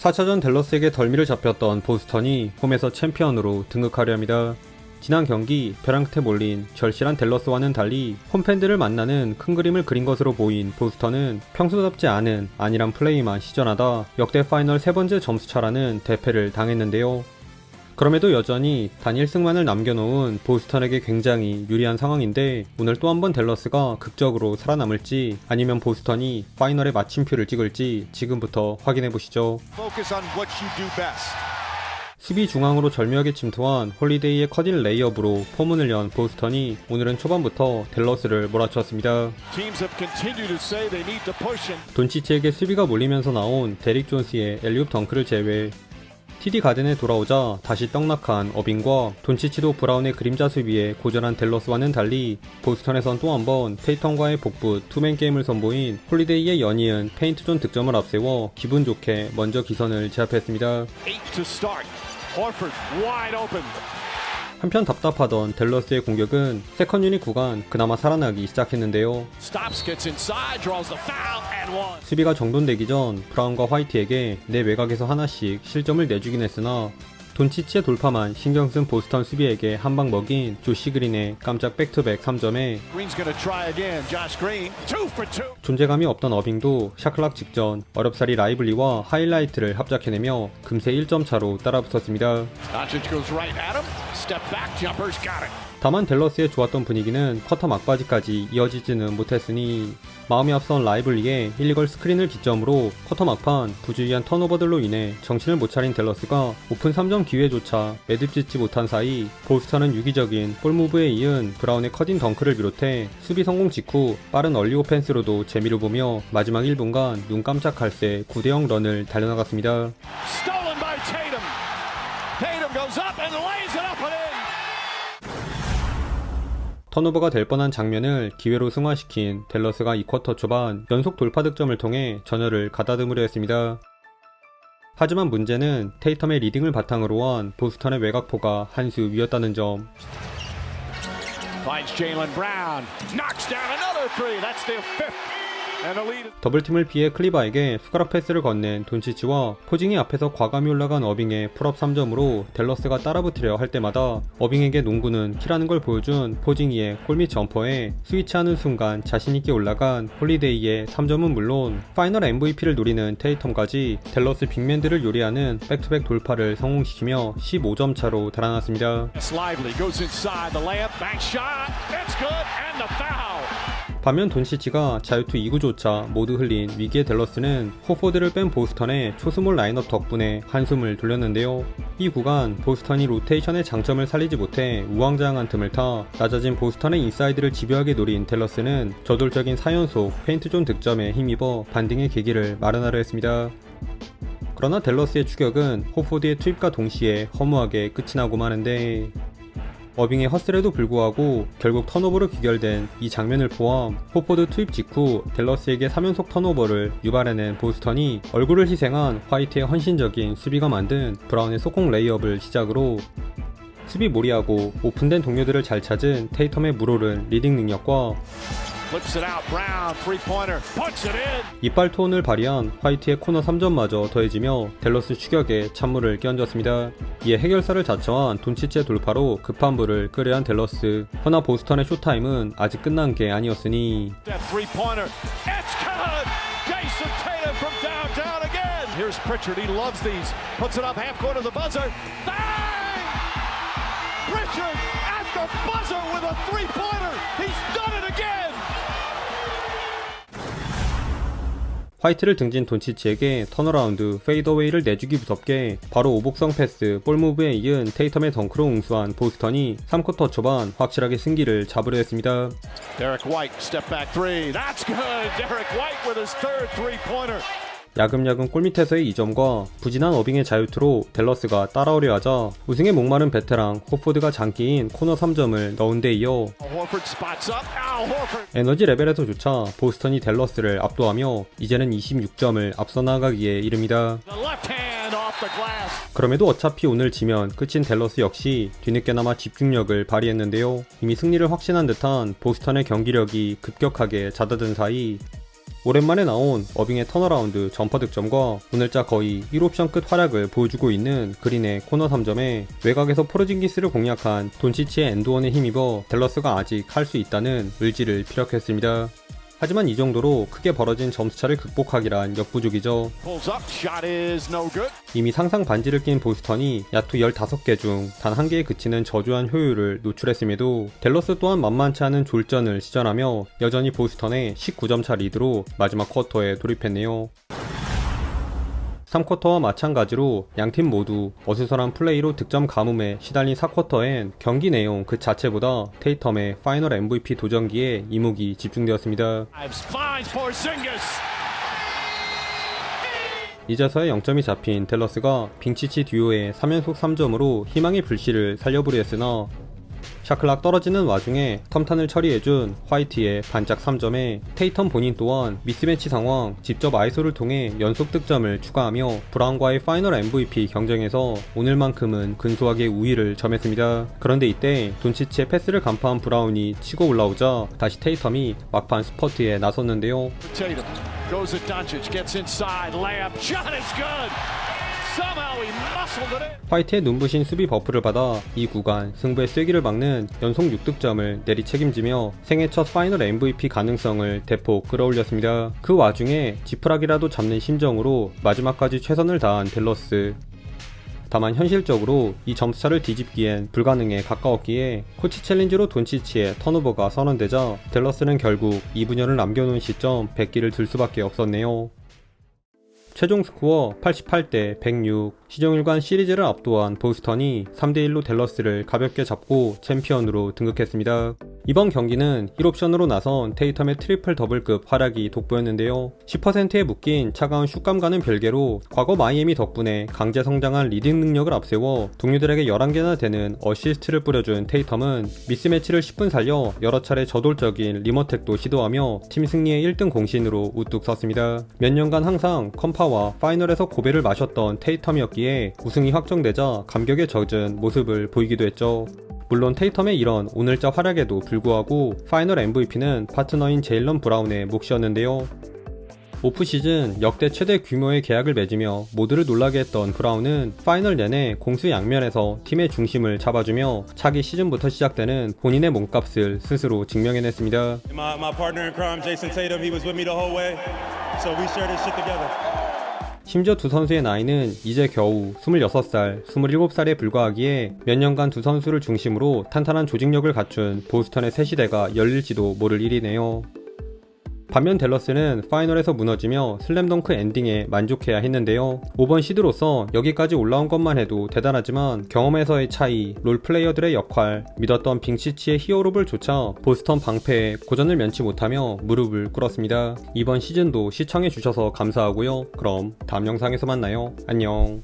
4차전 댈러스에게 덜미를 잡혔던 보스턴이 홈에서 챔피언으로 등극하려 합니다. 지난 경기 벼랑 끝에 몰린 절실한 댈러스와는 달리 홈팬들을 만나는 큰 그림을 그린 것으로 보인 보스턴은 평소답지 않은 안일한 플레이만 시전하다 역대 파이널 세 번째 점수차라는 대패를 당했는데요. 그럼에도 여전히 단 1승만을 남겨놓은 보스턴에게 굉장히 유리한 상황인데 오늘 또 한 번 댈러스가 극적으로 살아남을지 아니면 보스턴이 파이널에 마침표를 찍을지 지금부터 확인해 보시죠. Focus on what you do best. 수비 중앙으로 절묘하게 침투한 홀리데이의 커딜 레이업으로 포문을 연 보스턴이 오늘은 초반부터 댈러스를 몰아쳤습니다. 돈치치에게 수비가 몰리면서 나온 데릭 존스의 엘리웁 덩크를 제외 TD 가든에 돌아오자 다시 떡락한 어빙과 돈치치도 브라운의 그림자 수비에 고전한 댈러스와는 달리 보스턴에선 또 한 번 테이턴과의 복부 투맨 게임을 선보인 홀리데이의 연이은 페인트존 득점을 앞세워 기분 좋게 먼저 기선을 제압했습니다. 한편 답답하던 댈러스의 공격은 세컨 유닛 구간 그나마 살아나기 시작했는데요. 수비가 정돈되기 전 브라운과 화이트에게 내 외곽에서 하나씩 실점을 내주긴 했으나 돈치치의 돌파만 신경 쓴 보스턴 수비에게 한방 먹인 조시 그린의 깜짝 백투백 3점에 Green's going to try again. Josh Green, two for two. 존재감이 없던 어빙도 샤클락 직전 어렵사리 라이블리와 하이라이트를 합작해내며 금세 1점 차로 따라붙었습니다. 다만 댈러스의 좋았던 분위기는 쿼터 막바지까지 이어지지는 못했으니 마음이 앞선 라이블리의 일리걸 스크린을 기점으로 쿼터 막판 부주의한 턴오버들로 인해 정신을 못 차린 댈러스가 오픈 3점 기회조차 매듭 짓지 못한 사이 보스턴은 유기적인 볼무브에 이은 브라운의 커딘 덩크를 비롯해 수비 성공 직후 빠른 얼리 오펜스로도 재미를 보며 마지막 1분간 눈 깜짝할 새 9대0 런을 달려나갔습니다. 턴오버가 될 뻔한 장면을 기회로 승화시킨 댈러스가 2쿼터 초반 연속 돌파 득점을 통해 전열을 가다듬으려 했습니다. 하지만 문제는 테이텀의 리딩을 바탕으로 한 보스턴의 외곽포가 한 수 위였다는 점. Finds Jalen Brown. Knocks down another three. That's their fifth. 더블팀을 피해 클리바에게 수가락 패스를 건넨 돈치치와 포징이 앞에서 과감히 올라간 어빙의 풀업 3점으로 댈러스가 따라붙으려 할 때마다 어빙에게 농구는 키라는 걸 보여준 포징이의 골밑 점퍼에 스위치하는 순간 자신있게 올라간 홀리데이의 3점은 물론 파이널 MVP를 노리는 테이텀까지 댈러스 빅맨들을 요리하는 백투백 돌파를 성공시키며 15점 차로 달아났습니다. 반면 돈시치가 자유투 2구조차 모두 흘린 위기의 댈러스는 호포드를 뺀 보스턴의 초스몰 라인업 덕분에 한숨을 돌렸는데요. 이 구간 보스턴이 로테이션의 장점을 살리지 못해 우왕좌왕한 틈을 타 낮아진 보스턴의 인사이드를 집요하게 노린 댈러스는 저돌적인 4연속 페인트존 득점에 힘입어 반등의 계기를 마련하려 했습니다. 그러나 댈러스의 추격은 호포드의 투입과 동시에 허무하게 끝이 나고 마는데 어빙의 헛슬에도 불구하고 결국 턴오버로 귀결된 이 장면을 포함 호포드 투입 직후 댈러스에게 3연속 턴오버를 유발해낸 보스턴이 얼굴을 희생한 화이트의 헌신적인 수비가 만든 브라운의 속공 레이업을 시작으로 수비 몰이하고 오픈된 동료들을 잘 찾은 테이텀의 물오른 리딩 능력과 이빨 톤을 발휘한 화이트의 코너 3점마저 더해지며 댈러스 추격에 찬물을 끼얹었습니다. 이에 해결사를 자처한 돈치치의 돌파로 급한 불을 끄려 한 댈러스. 허나 보스턴의 쇼타임은 아직 끝난 게 아니었으니 That three pointer. It's good. Jason Tatum from downtown again. Here's Pritchard. He loves these. Puts it up half court to the buzzer. Bang! Pritchard at the buzzer with a three pointer. He's done it again. 화이트를 등진 돈치치에게 턴어라운드 페이더웨이를 내주기 무섭게 바로 오복성 패스 볼무브에 이은 테이텀의 덩크로 응수한 보스턴이 3쿼터 초반 확실하게 승기를 잡으려 했습니다. 야금야금 골밑에서의 2점과 부진한 어빙의 자유투로 댈러스가 따라오려 하자 우승에 목마른 베테랑 호포드가 장기인 코너 3점을 넣은 데 이어. 에너지 레벨에서조차 보스턴이 댈러스를 압도하며 이제는 26점을 앞서 나가기에 이릅니다. 그럼에도 어차피 오늘 지면 끝인 댈러스 역시 뒤늦게나마 집중력을 발휘했는데요. 이미 승리를 확신한 듯한 보스턴의 경기력이 급격하게 잦아든 사이 오랜만에 나온 어빙의 턴어라운드 점퍼 득점과 오늘자 거의 1옵션 끝 활약을 보여주고 있는 그린의 코너 3점에 외곽에서 포르징기스를 공략한 돈치치의 엔드원에 힘입어 댈러스가 아직 할 수 있다는 의지를 피력했습니다. 하지만 이 정도로 크게 벌어진 점수차를 극복하기란 역부족이죠. 이미 상상 반지를 낀 보스턴이 야투 15개 중 단 한 개에 그치는 저조한 효율을 노출했음에도 댈러스 또한 만만치 않은 졸전을 시전하며 여전히 보스턴의 19점 차 리드로 마지막 쿼터에 돌입했네요. 3쿼터와 마찬가지로 양팀 모두 어수선한 플레이로 득점 가뭄에 시달린 4쿼터엔 경기 내용 그 자체보다 테이텀의 파이널 MVP 도전기에 이목이 집중되었습니다. 이제서야 0점이 잡힌 델러스가 빙치치 듀오의 3연속 3점으로 희망의 불씨를 살려보려 했으나 샤클락 떨어지는 와중에 텀탄을 처리해준 화이트의 반짝 3점에 테이텀 본인 또한 미스매치 상황 직접 아이소를 통해 연속 득점을 추가하며 브라운과의 파이널 MVP 경쟁에서 오늘만큼은 근소하게 우위를 점했습니다. 그런데 이때 돈치치의 패스를 간파한 브라운이 치고 올라오자 다시 테이텀이 막판 스퍼트에 나섰는데요. 화이트의 눈부신 수비 버프를 받아 이 구간 승부의 쐐기를 막는 연속 6득점을 내리 책임지며 생애 첫 파이널 MVP 가능성을 대폭 끌어올렸습니다. 그 와중에 지푸라기라도 잡는 심정으로 마지막까지 최선을 다한 델러스. 다만 현실적으로 이 점수차를 뒤집기엔 불가능에 가까웠기에 코치 챌린지로 돈치치의 턴오버가 선언되자 델러스는 결국 2분여를 남겨놓은 시점 100기를 들 수밖에 없었네요. 최종 스코어 88대 106 시종일관 시리즈를 압도한 보스턴이 3대1로 댈러스를 가볍게 잡고 챔피언으로 등극했습니다. 이번 경기는 1옵션으로 나선 테이텀의 트리플 더블급 활약이 돋보였는데요. 10%에 묶인 차가운 슛감과는 별개로 과거 마이애미 덕분에 강제 성장한 리딩 능력을 앞세워 동료들에게 11개나 되는 어시스트를 뿌려준 테이텀은 미스매치를 10분 살려 여러 차례 저돌적인 리머텍도 시도하며 팀 승리의 1등 공신으로 우뚝 섰습니다. 몇 년간 항상 컴파와 파이널에서 고배를 마셨던 테이텀이었기에 우승이 확정되자 감격에 젖은 모습을 보이기도 했죠. 물론 테이텀의 이런 오늘자 활약에도 불구하고 파이널 MVP는 파트너인 제일런 브라운의 몫이었는데요. 오프 시즌 역대 최대 규모의 계약을 맺으며 모두를 놀라게 했던 브라운은 파이널 내내 공수 양면에서 팀의 중심을 잡아주며 차기 시즌부터 시작되는 본인의 몸값을 스스로 증명해냈습니다. My, my 심지어 두 선수의 나이는 이제 겨우 26살, 27살에 불과하기에 몇 년간 두 선수를 중심으로 탄탄한 조직력을 갖춘 보스턴의 새 시대가 열릴지도 모를 일이네요. 반면 댈러스는 파이널에서 무너지며 슬램덩크 엔딩에 만족해야 했는데요. 5번 시드로서 여기까지 올라온 것만 해도 대단하지만 경험에서의 차이, 롤플레이어들의 역할, 믿었던 빙치치의 히어로볼조차 보스턴 방패에 고전을 면치 못하며 무릎을 꿇었습니다. 이번 시즌도 시청해주셔서 감사하고요. 그럼 다음 영상에서 만나요. 안녕.